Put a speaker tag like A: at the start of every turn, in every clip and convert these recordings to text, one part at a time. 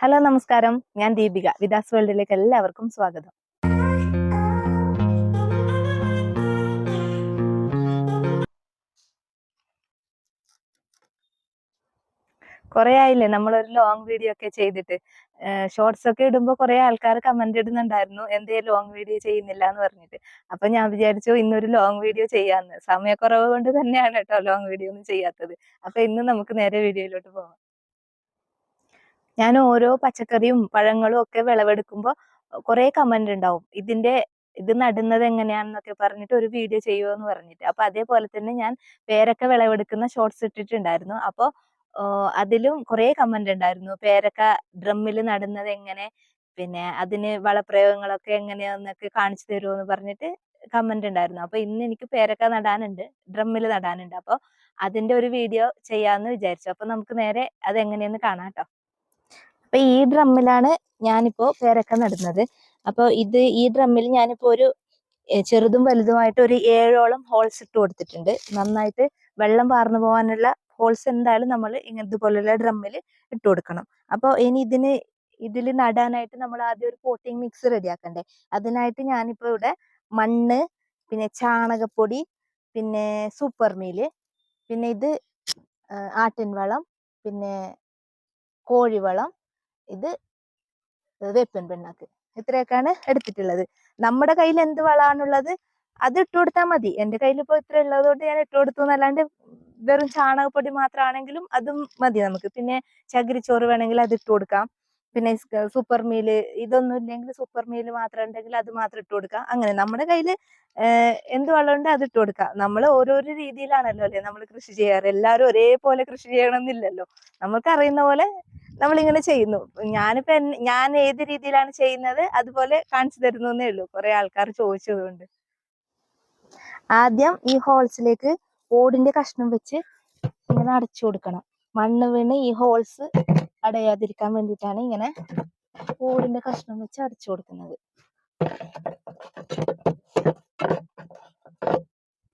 A: Hello നമസ്കാരം. ഞാൻ ദീപിക. വിദാസ് വേൾഡിലേക്ക് എല്ലാവർക്കും സ്വാഗതം. കുറെ ആയില്ലേ? നമ്മൾ ഒരു ലോങ് വീഡിയോ ഒക്കെ ചെയ്തിട്ട്. ഷോർട്സ് ഒക്കെ ഇടുമ്പോൾ കുറെ ആൾക്കാർ കമന്റ് ഇടുന്നുണ്ടായിരുന്നു. എന്തേ ലോങ് വീഡിയോ ചെയ്യുന്നില്ല എന്ന് പറഞ്ഞിട്ട്. അപ്പൊ ഞാൻ വിചാരിച്ചു ഇന്നൊരു ലോങ് വീഡിയോ ചെയ്യാന്ന്. സമയക്കുറവ് കൊണ്ട് തന്നെയാണ് കേട്ടോ ലോങ് വീഡിയോ ഒന്നും ചെയ്യാത്തത്. അപ്പൊ ഇന്ന് നമുക്ക് നേരെ വീഡിയോയിലോട്ട് പോകാം ഞാൻ ഓരോ പച്ചക്കറിയും പഴങ്ങളും ഒക്കെ വിളവെടുക്കുമ്പോൾ കുറെ കമന്റ് ഉണ്ടാവും ഇതിന്റെ ഇത് നടുന്നത് എങ്ങനെയാണെന്നൊക്കെ പറഞ്ഞിട്ട് ഒരു വീഡിയോ ചെയ്യുമോ എന്ന് പറഞ്ഞിട്ട്. അപ്പൊ അതേപോലെ തന്നെ ഞാൻ പേരൊക്കെ വിളവെടുക്കുന്ന ഷോർട്സ് ഇട്ടിട്ടുണ്ടായിരുന്നു. അപ്പൊ അതിലും കുറെ കമന്റ് ഉണ്ടായിരുന്നു പേരൊക്കെ ഡ്രമ്മിൽ നടുന്നത് എങ്ങനെ? പിന്നെ അതിന് വളപ്രയോഗങ്ങളൊക്കെ എങ്ങനെയാന്നൊക്കെ കാണിച്ചു തരുമോ എന്ന് പറഞ്ഞിട്ട് കമന്റ് ഉണ്ടായിരുന്നു അപ്പൊ ഇന്ന് എനിക്ക് പേരൊക്കെ നടാനുണ്ട് ഡ്രമ്മിൽ നടാനുണ്ട്. അപ്പൊ അതിന്റെ ഒരു വീഡിയോ ചെയ്യാന്ന് വിചാരിച്ചു. അപ്പൊ നമുക്ക് നേരെ അത് എങ്ങനെയെന്ന് കാണാം കേട്ടോ. അപ്പൊ ഈ ഡ്രമ്മിലാണ് ഞാനിപ്പോ പേരക്ക നടുന്നത്. അപ്പൊ ഇത് ഈ ഡ്രമ്മിൽ ഞാനിപ്പോ ഒരു ചെറുതും വലുതുമായിട്ട് ഒരു ഏഴോളം ഹോൾസ് ഇട്ട് കൊടുത്തിട്ടുണ്ട്. നന്നായിട്ട് വെള്ളം പാർന്നു പോകാനുള്ള ഹോൾസ് എന്തായാലും നമ്മൾ ഇങ്ങനത്തെ ഡ്രമ്മിൽ ഇട്ട് കൊടുക്കണം. അപ്പോൾ ഇനി ഇതിന് ഇതിൽ നടാനായിട്ട് നമ്മൾ ആദ്യം ഒരു പോട്ടിംഗ് മിക്സ് റെഡിയാക്കണ്ടേ? അതിനായിട്ട് ഞാനിപ്പോ ഇവിടെ മണ്ണ് പിന്നെ ചാണകപ്പൊടി പിന്നെ സൂപ്പർ മീൽ പിന്നെ ഇത് ആട്ടിൻവളം ആട്ടിൻ വളം പിന്നെ കോഴിവളം ഇത് വേപ്പിൻ പിണ്ണാക്ക്. ഇത്രയൊക്കെയാണ് എടുത്തിട്ടുള്ളത്. നമ്മുടെ കയ്യിൽ എന്ത് വളമാണുള്ളത് അത് ഇട്ട് കൊടുത്താൽ മതി. എന്റെ കയ്യിൽ ഇപ്പോൾ ഇത്ര ഉള്ളത് കൊണ്ട് ഞാൻ ഇട്ട് കൊടുത്തു എന്നല്ലാണ്ട് വെറും ചാണകപ്പൊടി മാത്രമാണെങ്കിലും അതും മതി നമുക്ക്. പിന്നെ ചകിരിച്ചോറ് വേണമെങ്കിൽ അത് ഇട്ട് കൊടുക്കാം. പിന്നെ സൂപ്പർ മീൽ ഇതൊന്നും ഇല്ലെങ്കിൽ സൂപ്പർ മീൽ മാത്രം ഉണ്ടെങ്കിൽ അത് മാത്രം ഇട്ട് കൊടുക്കാം. അങ്ങനെ നമ്മുടെ കയ്യിൽ എന്ത് വളമുണ്ട് അത് ഇട്ട് കൊടുക്കാം. നമ്മൾ ഓരോരോ രീതിയിലാണല്ലോ അല്ലെ നമ്മൾ കൃഷി ചെയ്യാറ്. എല്ലാവരും ഒരേപോലെ കൃഷി ചെയ്യണമെന്നില്ലല്ലോ. നമുക്ക് അറിയുന്ന പോലെ നമ്മൾ ഇങ്ങനെ ചെയ്യുന്നു. ഞാനിപ്പോ ഞാൻ ഏത് രീതിയിലാണ് ചെയ്യുന്നത് അതുപോലെ കാണിച്ചു തരുന്നു എന്നേ ഉള്ളൂ. കുറെ ആൾക്കാർ ചോദിച്ചതുകൊണ്ട്. ആദ്യം ഈ ഹോൾസിലേക്ക് ഓടിന്റെ കഷ്ണം വെച്ച് ഇങ്ങനെ അടച്ചു കൊടുക്കണം. മണ്ണ് വീണ് ഈ ഹോൾസ് അടയാതിരിക്കാൻ വേണ്ടിയിട്ടാണ് ഇങ്ങനെ ഓടിന്റെ കഷ്ണം വെച്ച് അടച്ചു കൊടുക്കുന്നത്.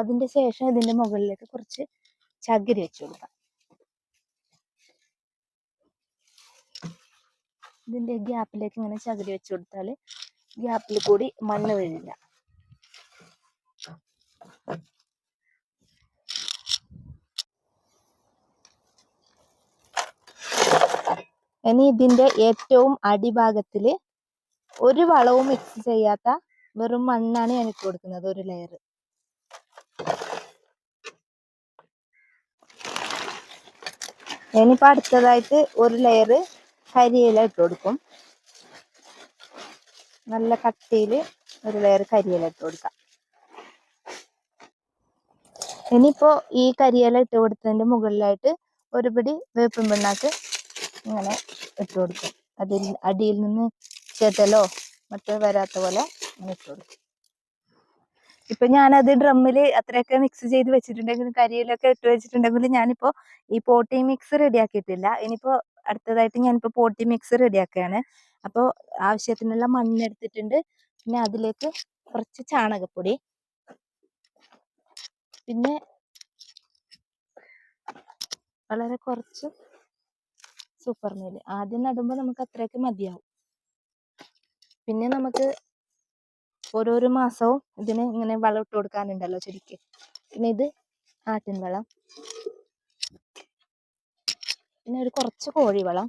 A: അതിന്റെ ശേഷം ഇതിന്റെ മുകളിലേക്ക് കുറച്ച് ചകിരി വെച്ചു കൊടുക്കാം. ഇതിന്റെ ഗ്യാപ്പിലേക്ക് ഇങ്ങനെ ചകിരി വെച്ച് കൊടുത്താൽ ഗ്യാപ്പിൽ കൂടി മണ്ണ് വീഴില്ല ഇനി ഇതിന്റെ ഏറ്റവും അടിഭാഗത്തിൽ ഒരു വളവും മിക്സ് ചെയ്യാത്ത വെറും മണ്ണാണ് ഞാൻ ഇട്ട് കൊടുക്കുന്നത് ഒരു ലെയർ ഇനിയിപ്പോൾ അടുത്തതായിട്ട് ഒരു ലെയർ കരിയില ഇട്ട് കൊടുക്കും. നല്ല കട്ടിയിൽ ഒരു ലെയർ കരിയില ഇട്ട് കൊടുക്കാം. ഇനിയിപ്പോ ഈ കരിയില ഇട്ട് കൊടുത്തതിന്റെ മുകളിലായിട്ട് ഒരു പിടി വേപ്പിൻ പിണ്ണാക്ക് ഇങ്ങനെ ഇട്ട് കൊടുക്കും. അതിൽ അടിയിൽ നിന്ന് ചെതലോ മറ്റോ വരാത്ത പോലെ ഇങ്ങനെ ഇട്ട് കൊടുക്കും. ഇപ്പൊ ഞാനത് ഡ്രമ്മിൽ അത്രയൊക്കെ മിക്സ് ചെയ്ത് വെച്ചിട്ടുണ്ടെങ്കിലും കരിയിലൊക്കെ ഇട്ട് വെച്ചിട്ടുണ്ടെങ്കിലും ഞാനിപ്പോ ഈ പോട്ടി മിക്സ് റെഡിയാക്കിയിട്ടില്ല ഇനിയിപ്പോ അടുത്തതായിട്ട് ഞാനിപ്പോൾ പോട്ടി മിക്സ് റെഡിയാക്കുകയാണ്. അപ്പോൾ ആവശ്യത്തിനുള്ള മണ്ണ് എടുത്തിട്ടുണ്ട്. പിന്നെ അതിലേക്ക് കുറച്ച് ചാണകപ്പൊടി. പിന്നെ വളരെ കുറച്ച് സൂപ്പർ മീൽ ആദ്യം നടുമ്പോൾ നമുക്ക് അത്രയൊക്കെ മതിയാവും. പിന്നെ നമുക്ക് ഓരോരോ മാസവും ഇതിന് ഇങ്ങനെ വളം ഇട്ട് കൊടുക്കാനുണ്ടല്ലോ ചെടിക്ക് പിന്നെ ഇത് ആട്ടിൻ വളം. പിന്നെ ഒരു കുറച്ച് കോഴിവളം.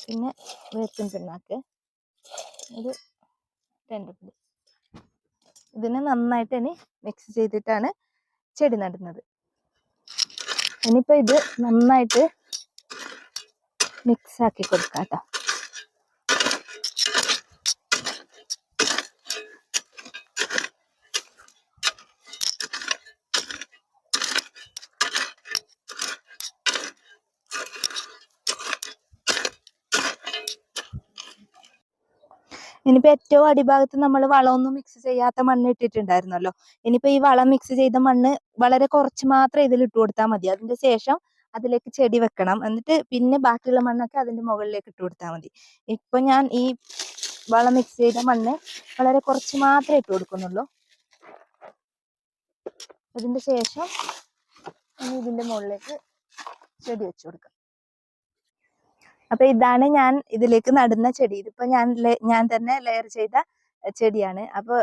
A: പിന്നെ വേപ്പിൻ പിണ്ണാക്ക്. ഇത് രണ്ട് ഇതിനെ നന്നായിട്ട് ഇനി മിക്സ് ചെയ്തിട്ടാണ് ചെടി നടുന്നത്. ഇനിയിപ്പോ ഇത് നന്നായിട്ട് മിക്സ് ആക്കി കൊടുക്കാം കേട്ടോ ഇനിയിപ്പോ ഏറ്റവും അടിഭാഗത്ത് നമ്മൾ വളമൊന്നും മിക്സ് ചെയ്യാത്ത മണ്ണ് ഇട്ടിട്ടുണ്ടായിരുന്നല്ലോ. ഇനിയിപ്പോ ഈ വളം മിക്സ് ചെയ്ത മണ്ണ് വളരെ കുറച്ച് മാത്രം ഇതിൽ ഇട്ട് കൊടുത്താൽ മതി. അതിന്റെ ശേഷം അതിലേക്ക് ചെടി വെക്കണം. എന്നിട്ട് പിന്നെ ബാക്കിയുള്ള മണ്ണൊക്കെ അതിന്റെ മുകളിലേക്ക് ഇട്ട് കൊടുത്താൽ മതി. ഇപ്പൊ ഞാൻ ഈ വളം മിക്സ് ചെയ്ത മണ്ണ് വളരെ കുറച്ച് മാത്രമേ ഇട്ട് കൊടുക്കുന്നുള്ളൂ. അതിന്റെ ശേഷം ഇനി ഇതിന്റെ മുകളിലേക്ക് ചെടി വെച്ചു കൊടുക്കാം. അപ്പൊ ഇതാണ് ഞാൻ ഇതിലേക്ക് നടുന്ന ചെടി. ഇതിപ്പോ ഞാൻ ഞാൻ തന്നെ ലെയർ ചെയ്ത ചെടിയാണ്. അപ്പൊ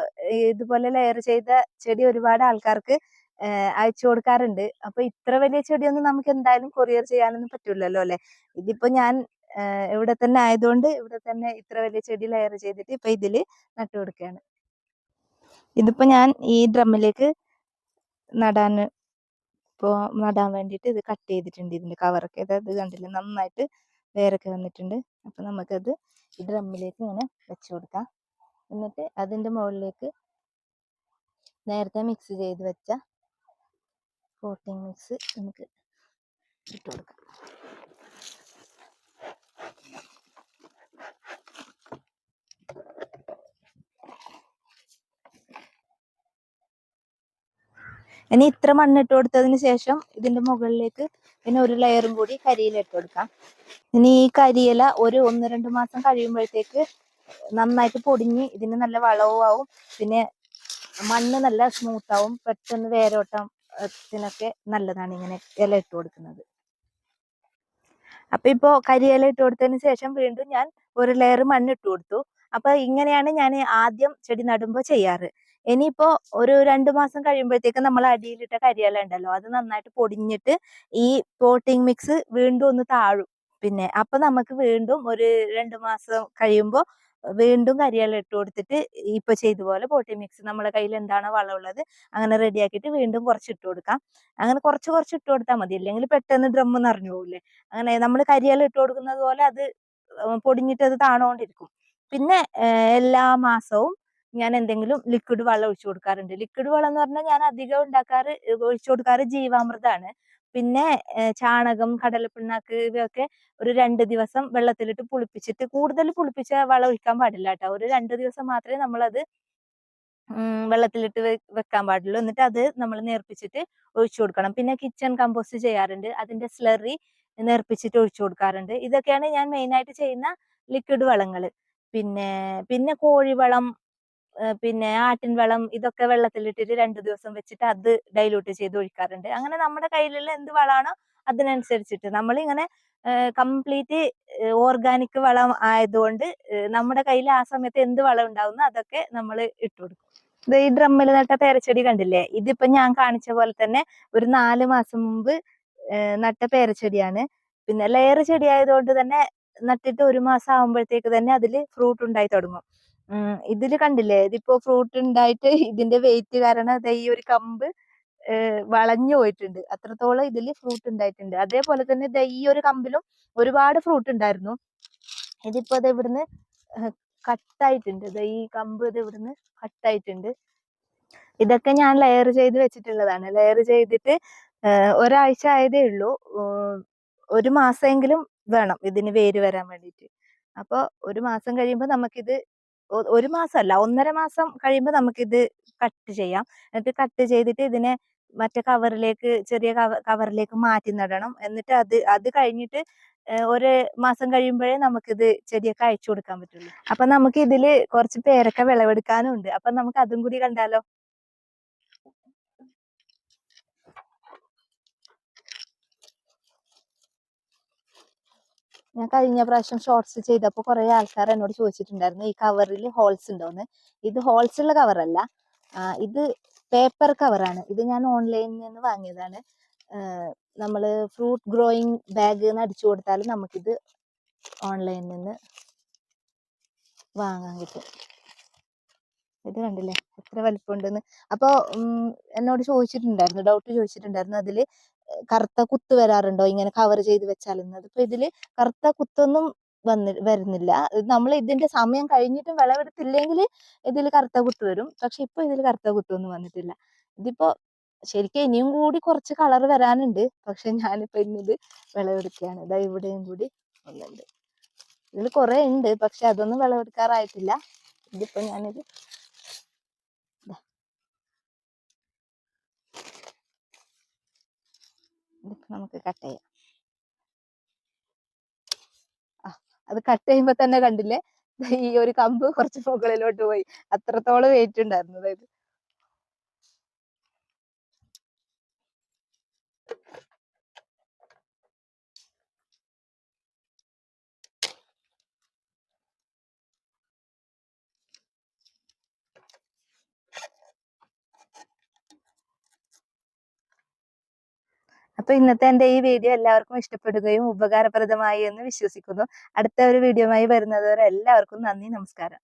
A: ഇതുപോലെ ലെയർ ചെയ്ത ചെടി ഒരുപാട് ആൾക്കാർക്ക് അയച്ചു കൊടുക്കാറുണ്ട്. അപ്പൊ ഇത്ര വലിയ ചെടിയൊന്നും നമുക്ക് എന്തായാലും കൊറിയർ ചെയ്യാനൊന്നും പറ്റൂലല്ലോ അല്ലെ? ഇതിപ്പോ ഞാൻ ഇവിടെ തന്നെ ആയതുകൊണ്ട് ഇവിടെ തന്നെ ഇത്ര വലിയ ചെടി ലെയർ ചെയ്തിട്ട് ഇപ്പൊ ഇതിൽ നട്ടു കൊടുക്കുകയാണ് ഇതിപ്പോ ഞാൻ ഈ ഡ്രമ്മിലേക്ക് നടാൻ ഇപ്പോ നടാൻ വേണ്ടിയിട്ട് ഇത് കട്ട് ചെയ്തിട്ടുണ്ട് ഇതിന്റെ കവറൊക്കെ ഇത് കണ്ടില്ലേ? നന്നായിട്ട് വേരൊക്കെ വന്നിട്ടുണ്ട്. അപ്പം നമുക്കത് ഡ്രമ്മിലേക്ക് ഇങ്ങനെ വെച്ച് കൊടുക്കാം. എന്നിട്ട് അതിന്റെ മുകളിലേക്ക് നേരത്തെ മിക്സ് ചെയ്ത് വെച്ച പോട്ടിംഗ് മിക്സ് നമുക്ക് ഇട്ട് കൊടുക്കാം. ഇനി ഇത്ര മണ്ണിട്ട് കൊടുത്തതിന് ശേഷം ഇതിന്റെ മുകളിലേക്ക് പിന്നെ ഒരു ലെയറും കൂടി കരിയില ഇട്ട് കൊടുക്കാം. ഇനി ഈ കരിയില ഒരു ഒന്ന് രണ്ട് മാസം കഴിയുമ്പോഴത്തേക്ക് നന്നായിട്ട് പൊടിഞ്ഞ് ഇതിന് നല്ല വളവും ആവും പിന്നെ മണ്ണ് നല്ല സ്മൂത്ത് ആവും പെട്ടെന്ന് വേരോട്ടത്തിനൊക്കെ നല്ലതാണ് ഇങ്ങനെ ഇല ഇട്ട് കൊടുക്കുന്നത്. അപ്പൊ ഇപ്പോ കരിയില ഇട്ട് കൊടുത്തതിന് ശേഷം വീണ്ടും ഞാൻ ഒരു ലെയർ മണ്ണ് ഇട്ട് കൊടുത്തു. അപ്പൊ ഇങ്ങനെയാണ് ഞാൻ ആദ്യം ചെടി നടുമ്പോ ചെയ്യാറ്. ഇനിയിപ്പോ ഒരു രണ്ടു മാസം കഴിയുമ്പോഴത്തേക്ക് നമ്മൾ അടിയിലിട്ട കരിയില ഉണ്ടല്ലോ അത് നന്നായിട്ട് പൊടിഞ്ഞിട്ട് ഈ പോട്ടിംഗ് മിക്സ് വീണ്ടും ഒന്ന് താഴും. പിന്നെ അപ്പൊ നമുക്ക് വീണ്ടും ഒരു രണ്ടു മാസം കഴിയുമ്പോൾ വീണ്ടും കരിയില ഇട്ട് കൊടുത്തിട്ട് ഇപ്പൊ ചെയ്ത പോലെ പോട്ടി മിക്സ് നമ്മുടെ കയ്യിൽ എന്താണോ വളമുള്ളത് അങ്ങനെ റെഡിയാക്കിയിട്ട് വീണ്ടും കുറച്ച് ഇട്ട് കൊടുക്കാം. അങ്ങനെ കുറച്ച് കുറച്ച് ഇട്ട് കൊടുത്താൽ മതി. അല്ലെങ്കിൽ പെട്ടെന്ന് ഡ്രം നിറഞ്ഞു പോകില്ലേ അങ്ങനെ നമ്മൾ കരിയില ഇട്ട് കൊടുക്കുന്നത് പോലെ അത് പൊടിഞ്ഞിട്ട് അത് താണുകൊണ്ടിരിക്കും പിന്നെ എല്ലാ മാസവും ഞാൻ എന്തെങ്കിലും ലിക്വിഡ് വെള്ളം ഒഴിച്ചു കൊടുക്കാറുണ്ട്. ലിക്വിഡ് വെള്ളം എന്ന് പറഞ്ഞാൽ ഞാൻ അധികം ഉണ്ടാക്കാറ് ഒഴിച്ചു കൊടുക്കാറ് ജീവാമൃതാണ്. പിന്നെ ചാണകം കടലപ്പിണ്ണാക്ക് ഇവയൊക്കെ ഒരു രണ്ട് ദിവസം വെള്ളത്തിലിട്ട് പുളിപ്പിച്ചിട്ട് കൂടുതൽ പുളിപ്പിച്ച വളം ഒഴിക്കാൻ പാടില്ല കേട്ടോ. ഒരു രണ്ട് ദിവസം മാത്രമേ നമ്മളത് വെള്ളത്തിലിട്ട് വെക്കാൻ പാടുള്ളൂ. എന്നിട്ട് അത് നമ്മൾ നേർപ്പിച്ചിട്ട് ഒഴിച്ചു കൊടുക്കണം. പിന്നെ കിച്ചൺ കമ്പോസ്റ്റ് ചെയ്യാറുണ്ട്. അതിന്റെ സ്ലറി നേർപ്പിച്ചിട്ട് ഒഴിച്ചു കൊടുക്കാറുണ്ട്. ഇതൊക്കെയാണ് ഞാൻ മെയിൻ ആയിട്ട് ചെയ്യുന്ന ലിക്വിഡ് വളങ്ങൾ. പിന്നെ പിന്നെ കോഴിവളം പിന്നെ ആട്ടിൻ വളം ഇതൊക്കെ വെള്ളത്തിലിട്ടിട്ട് രണ്ട് ദിവസം വെച്ചിട്ട് അത് ഡൈലൂട്ട് ചെയ്ത് ഒഴിക്കാറുണ്ട്. അങ്ങനെ നമ്മുടെ കയ്യിലുള്ള എന്ത് വളമാണോ അതിനനുസരിച്ചിട്ട് നമ്മളിങ്ങനെ കംപ്ലീറ്റ് ഓർഗാനിക് വളം ആയതുകൊണ്ട് നമ്മുടെ കയ്യിൽ ആ സമയത്ത് എന്ത് വളം ഉണ്ടാവുന്നു അതൊക്കെ നമ്മൾ ഇട്ടു കൊടുക്കും. ഈ ഡ്രമ്മിൽ നട്ട പേരച്ചെടി കണ്ടില്ലേ? ഇതിപ്പോ ഞാൻ കാണിച്ച പോലെ തന്നെ ഒരു നാല് മാസം മുമ്പ് നട്ട പേരച്ചെടിയാണ്. പിന്നെ ലെയർ ചെടി ആയതുകൊണ്ട് തന്നെ നട്ടിട്ട് ഒരു മാസം ആകുമ്പോഴത്തേക്ക് തന്നെ അതിൽ ഫ്രൂട്ട് ഉണ്ടായി തുടങ്ങും. ഉം ഇതിൽ കണ്ടില്ലേ? ഇതിപ്പോ ഫ്രൂട്ട് ഉണ്ടായിട്ട് ഇതിന്റെ വെയിറ്റ് കാരണം ദേ ഈ ഒരു കമ്പ് വളഞ്ഞു പോയിട്ടുണ്ട്. അത്രത്തോളം ഇതിൽ ഫ്രൂട്ട് ഉണ്ടായിട്ടുണ്ട് അതേപോലെ തന്നെ ദേ ഈ ഒരു കമ്പിലും ഒരുപാട് ഫ്രൂട്ട് ഉണ്ടായിരുന്നു ഇതിപ്പോ അത് ഇവിടുന്ന് കട്ടായിട്ടുണ്ട്. ദേ ഈ കമ്പ് ഇത് ഇവിടുന്ന് കട്ടായിട്ടുണ്ട്. ഇതൊക്കെ ഞാൻ ലെയർ ചെയ്ത് വെച്ചിട്ടുള്ളതാണ്. ലെയർ ചെയ്തിട്ട് ഒരാഴ്ച ആയതേ ഉള്ളൂ. ഒരു മാസമെങ്കിലും വേണം ഇതിന് വേര് വരാൻ വേണ്ടിയിട്ട് അപ്പോൾ ഒരു മാസം കഴിയുമ്പോൾ നമുക്കിത് ഒരു മാസമല്ല ഒന്നര മാസം കഴിയുമ്പോൾ നമുക്കിത് കട്ട് ചെയ്യാം. എന്നിട്ട് കട്ട് ചെയ്തിട്ട് ഇതിനെ മറ്റേ കവറിലേക്ക് ചെറിയ കവറിലേക്ക് മാറ്റി നടണം. എന്നിട്ട് അത് അത് കഴിഞ്ഞിട്ട് ഒരു മാസം കഴിയുമ്പോഴേ നമുക്കിത് ചെടിയൊക്കെ അയച്ചു കൊടുക്കാൻ പറ്റുള്ളൂ. അപ്പൊ നമുക്ക് ഇതിൽ കുറച്ച് പേരൊക്കെ വിളവെടുക്കാനും ഉണ്ട് അപ്പൊ നമുക്ക് അതും കൂടി കണ്ടാലോ? ഞാൻ കഴിഞ്ഞ പ്രാവശ്യം ഷോർട്സ് ചെയ്തപ്പോൾ കുറെ ആൾക്കാർ എന്നോട് ചോദിച്ചിട്ടുണ്ടായിരുന്നു ഈ കവറിൽ ഹോൾസ് ഉണ്ടോന്ന്? ഇത് ഹോൾസ് ഉള്ള കവറല്ല ഇത് പേപ്പർ കവറാണ് ഇത് ഞാൻ ഓൺലൈനിൽ നിന്ന് വാങ്ങിയതാണ്. നമ്മൾ ഫ്രൂട്ട് ഗ്രോയിങ് ബാഗ് എന്ന് അടിച്ചു കൊടുത്താൽ നമുക്കിത് ഓൺലൈനിൽ നിന്ന് വാങ്ങാൻ കിട്ടും. ഇത് കണ്ടില്ലേ? എത്ര വലിപ്പമുണ്ടെന്ന്. അപ്പോൾ എന്നോട് ചോദിച്ചിട്ടുണ്ടായിരുന്നു ഡൗട്ട് ചോദിച്ചിട്ടുണ്ടായിരുന്നു. അതിൽ കറുത്ത കുത്ത് വരാറുണ്ടോ? ഇങ്ങനെ കവർ ചെയ്ത് വെച്ചാലെന്ന് അതിപ്പോ ഇതിൽ കറുത്ത കുത്തൊന്നും വന്നി വരുന്നില്ല. നമ്മൾ ഇതിന്റെ സമയം കഴിഞ്ഞിട്ടും വിളവെടുത്തില്ലെങ്കിൽ ഇതിൽ കറുത്ത കുത്ത് വരും. പക്ഷെ ഇപ്പൊ ഇതിൽ കറുത്ത കുത്തൊന്നും വന്നിട്ടില്ല. ഇതിപ്പോ ശരിക്കും ഇനിയും കൂടി കുറച്ച് കളർ വരാനുണ്ട്. പക്ഷെ ഞാനിപ്പോ ഇന്നിത് വിളവെടുക്കുകയാണ്. ഇതാ ഇവിടെയും കൂടി ഒന്നുണ്ട് ഇതിൽ കുറെ ഉണ്ട്. പക്ഷെ അതൊന്നും വിളവെടുക്കാറായിട്ടില്ല. ഇതിപ്പോ ഞാനിത് ഇതിപ്പോ നമുക്ക് കട്ട് ചെയ്യാം. അത് കട്ട് ചെയ്യുമ്പോ തന്നെ കണ്ടില്ലേ? ഈ ഒരു കമ്പ് കുറച്ച് മുകളിലോട്ട് പോയി. അത്രത്തോളം വെയിറ്റ് ഉണ്ടായിരുന്നു അതായത്. അപ്പൊ ഇന്നത്തെ എന്റെ ഈ വീഡിയോ എല്ലാവർക്കും ഇഷ്ടപ്പെടുകയും ഉപകാരപ്രദമായി എന്ന് വിശ്വസിക്കുന്നു. അടുത്ത ഒരു വീഡിയോയുമായി വരുന്നതുവരെ എല്ലാവർക്കും നന്ദി നമസ്കാരം.